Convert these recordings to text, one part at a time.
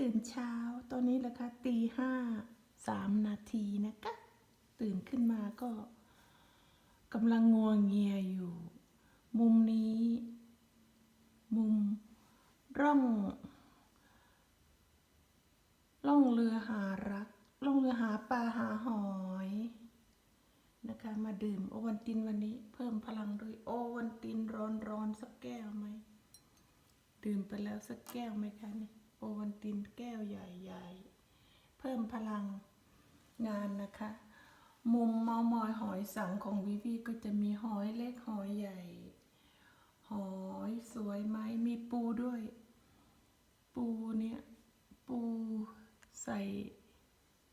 ตื่นเช้า ตอนนี้แหละคะตีห้าสามนาทีนะคะ ตื่นขึ้นมาก็กำลังงัวเงียอยู่ มุมนี้ มุมร่อง ล่องเรือหารัก ล่องเรือหาปลาหาหอยนะคะ มาดื่มโอวันตินวันนี้ เพิ่มพลังด้วยโอวันตินร้อนร้อนๆสักแก้วไหมดื่มไปแล้วสักแก้วไหมคะนี่ โอวันตินแก้วใหญ่ๆ เพิ่มพลังงานนะคะ มุมเมามอยหอยสังของวิวีก็จะมีหอยเล็กหอยใหญ่ หอยสวยไหมมีปูด้วย ปูเนี่ยปูใส่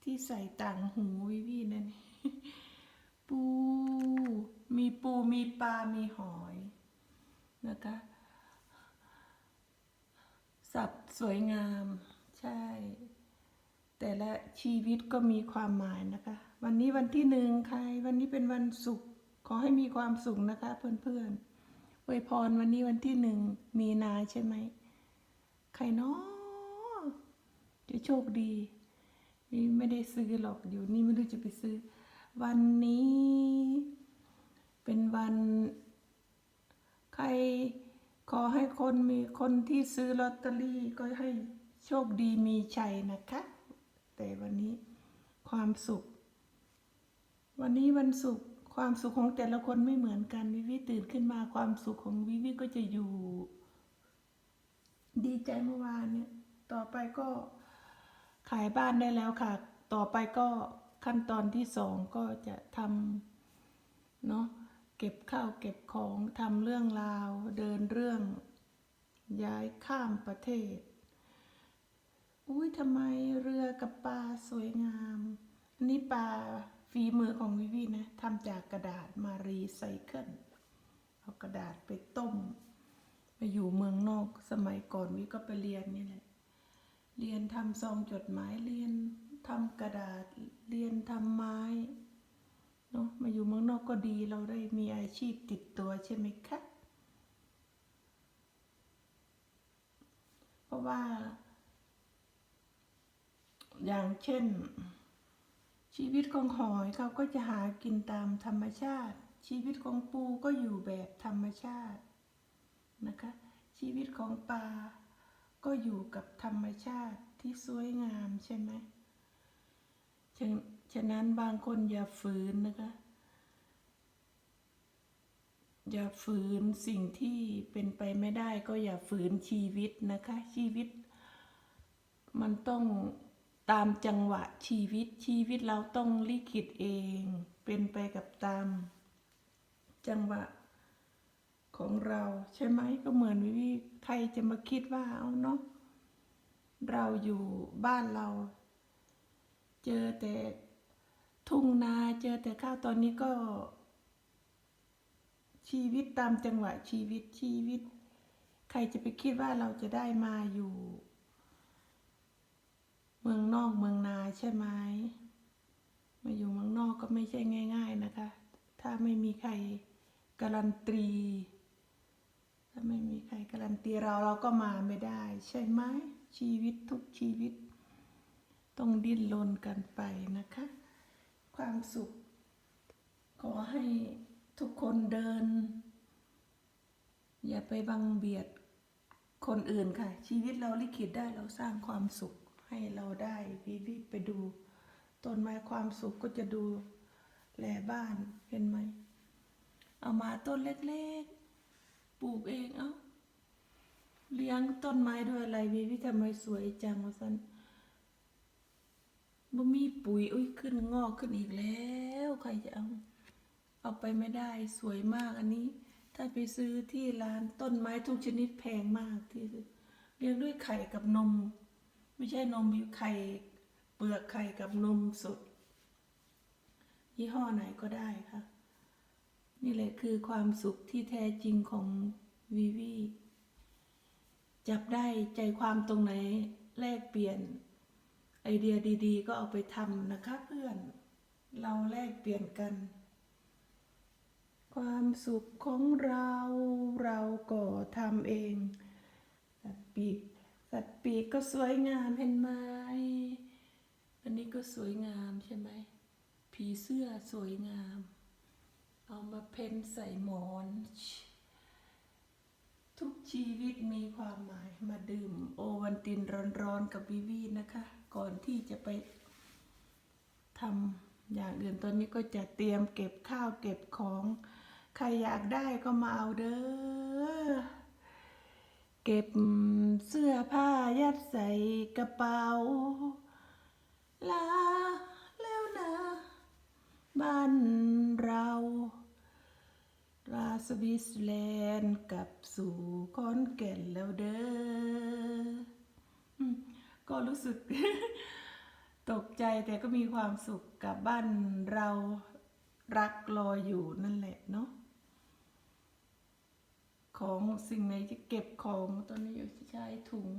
ที่ใส่ต่างหูวิวีนั่นปู มีปูมีปลา มีหอยนะคะ สัตว์สวยงาม ใช่ แต่ละชีวิตก็มีความหมายนะคะ วันนี้วันที่หนึ่งใคร วันนี้เป็นวันศุกร์ขอให้มีความสุขนะคะ เพื่อนๆอวยพรวันนี้วันที่หนึ่งมีนาใช่ไหมใครเนาะจะโชคดีไม่ได้ซื้อหรอกอยู่นี่ไม่รู้จะไปซื้อ วันนี้ เป็นวัน ใคร ขอให้คนมีคนที่ซื้อลอตเตอรี่ก็ให้โชคดีมีชัยนะคะ แต่วันนี้ความสุข วันนี้วันศุกร์ความสุขของแต่ละคนไม่เหมือนกันวิวิตื่นขึ้นมาความสุขของวิวิก็จะอยู่ ดีใจเมื่อวานเนี่ย ต่อไปก็ขายบ้านได้แล้วค่ะ ต่อไปก็ขั้นตอนที่สองก็จะทำเนาะ ก็บข้าวเก็บของทำเรื่องราว เดินเรื่อง ย้ายข้ามประเทศ อุ้ยทำไมเรือกับปลาสวยงาม อันนี้ปลาฝีมือของวิวีนะทำจากกระดาษมารีไซเคิลเอากระดาษไปต้มไปอยู่เมืองนอกสมัยก่อนวิก็ไปเรียนนี่แหละ เรียนทำซองจดหมายเรียนทำกระดาษเรียนทำไม้ เนาะมาอยู่เมืองนอกก็ดีเราได้มีอาชีพติดตัวใช่ไหมคะเพราะว่า อย่างเช่น ชีวิตของหอยเขาก็จะหากินตามธรรมชาติ ชีวิตของปูก็อยู่แบบธรรมชาตินะคะ ชีวิตของปลาก็อยู่กับธรรมชาติที่สวยงามใช่ไหมฉะ ฉะนั้นบางคนอย่าฝืนนะคะ อย่าฝืนสิ่งที่เป็นไปไม่ได้ก็อย่าฝืนชีวิตนะคะ ชีวิต มันต้องตามจังหวะชีวิตชีวิตเราต้องลิขิตเอง เป็นไปกับตาม จังหวะของเราใช่ไหมก็เหมือนวิวใครจะมาคิดว่าเอาเนาะเราอยู่บ้านเรา เจอแต่ ทุ่งนาเจอแต่ข้าวตอนนี้ก็ ชีวิตตามจังหวะชีวิตชีวิต ใครจะไปคิดว่าเราจะได้มาอยู่ เมืองนอกเมืองนาใช่ไหมมาอยู่เมืองนอกก็ไม่ใช่ง่าย ๆนะคะ ถ้าไม่มีใครการันตีถ้าไม่มีใครการันตีเราเราก็มาไม่ได้ ใช่ไหมชีวิตทุกชีวิต ต้องดิ้นรนกันไปนะคะ ความสุข ขอให้ทุกคนเดิน อย่าไปบังเบียดคนอื่นค่ะ ชีวิตเราลิขิตได้เราสร้างความสุขให้เราได้วิวิไปดูต้นไม้ความสุขก็จะดูแลบ้านเห็นไหม เอามาต้นเล็กๆ ปลูกเองเอ้าเลี้ยงต้นไม้ด้วยอะไรวิวิทำไมสวยจังวะสัน บ่มีปุ๋ยอุ้ยขึ้นงอกขึ้นอีกแล้วใครจะเอา เอาไปไม่ได้สวยมากอันนี้ ถ้าไปซื้อที่ร้านต้นไม้ทุกชนิดแพงมากที่สุดเลี้ยงด้วยไข่กับนม ไม่ใช่นมมีไข่เปลือกไข่กับนมสด ยี่ห้อไหนก็ได้ค่ะ นี่แหละคือความสุขที่แท้จริงของวีวีจับได้ใจความตรงไหนแลกเปลี่ยน ไอเดียดีๆ ก็เอาไปทำนะคะเพื่อน เราแลกเปลี่ยนกัน ความสุขของเราเราก็ทำเองสัดปีกสสัตว์ปีกก็สวยงามเห็นไหมอันนี้ก็สวยงามใช่ไหมผีเสื้อสวยงาม เอามาเพ้นใส่หมอน ทุกชีวิตมีความหมายมาดื่มโอวันตินร้อนๆกับวิวีนะคะ ก่อนที่จะไปทำอย่างอื่นตอนนี้ก็จะเตรียมเก็บข้าวเก็บของ ใครอยากได้ก็มาเอาเด้อ เก็บเสื้อผ้ายัดใส่กระเป๋า ลาแล้วนะ บ้านเราลาสวิสแลนด์กลับสู่คอนแก่นแล้วเด้อ ก็รู้สึก ตกใจแต่ก็มีความสุขกับบ้านเรารักรออยู่นั่นแหละเนาะของสิ่งไหนจะเก็บของตอนนี้อยู่ใช้ถุง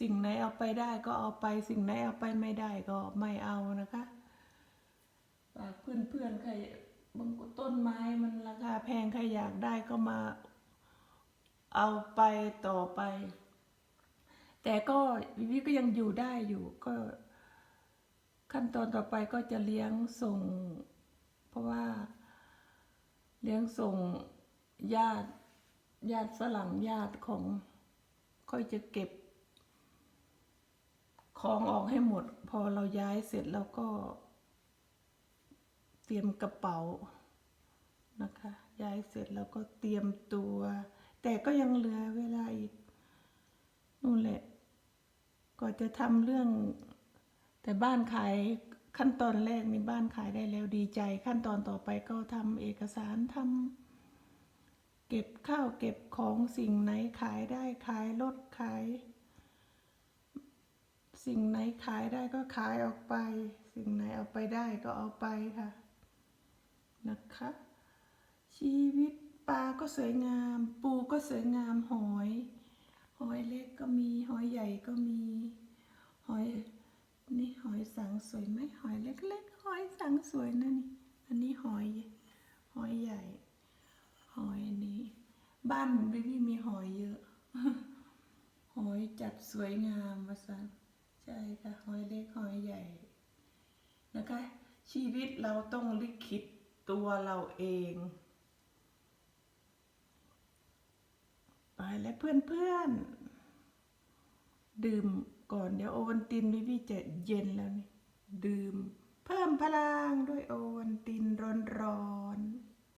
สิ่งไหนเอาไปได้ก็เอาไป สิ่งไหนเอาไปไม่ได้ก็ไม่เอานะคะฝากเพื่อนๆใครบางต้นไม้มันราคาแพงใครอยากได้ก็มาเอาไปต่อไป แต่ก็วิวิก็ยังอยู่ได้อยู่ก็ ขั้นตอนต่อไปก็จะเลี้ยงส่ง เพราะว่า เลี้ยงส่งญาติญาติฝรั่งญาติของค่อยจะเก็บของออกให้หมด พอเราย้ายเสร็จแล้วก็ เตรียมกระเป๋านะคะ ย้ายเสร็จแล้วก็เตรียมตัว แต่ก็ยังเหลือเวลาอีกนู่นแหละ ก็จะทำเรื่อง แต่บ้านขายขั้นตอนแรกนี่บ้านขายได้แล้วดีใจ ขั้นตอนต่อไปก็ทำเอกสารทำเก็บข้าวเก็บของสิ่งไหนขายได้ขายรถขาย สิ่งไหนขายได้ก็ขายออกไป สิ่งไหนเอาไปได้ก็เอาไปค่ะ นะคะ ชีวิตปลาก็สวยงาม ปูก็สวยงามหอย หอยเล็กก็มีหอยใหญ่ก็มีหอยนี่หอยสังสวยไหมหอยเล็กๆหอยสังสวยนะนี่อันนี้หอยหอยใหญ่ หอยอันนี้ บ้านบิบี้มีหอยเยอะ หอยจัดสวยงามมาสันใช่ค่ะหอยเล็กหอยใหญ่นะคะชีวิตเราต้องลิขิตตัวเราเอง ไปและเพื่อนๆ ดื่มก่อนเดี๋ยวโอวันตินวิวีจะเย็นแล้วนี่ ดื่มเพิ่มพลังด้วยโอวันตินร้อนๆ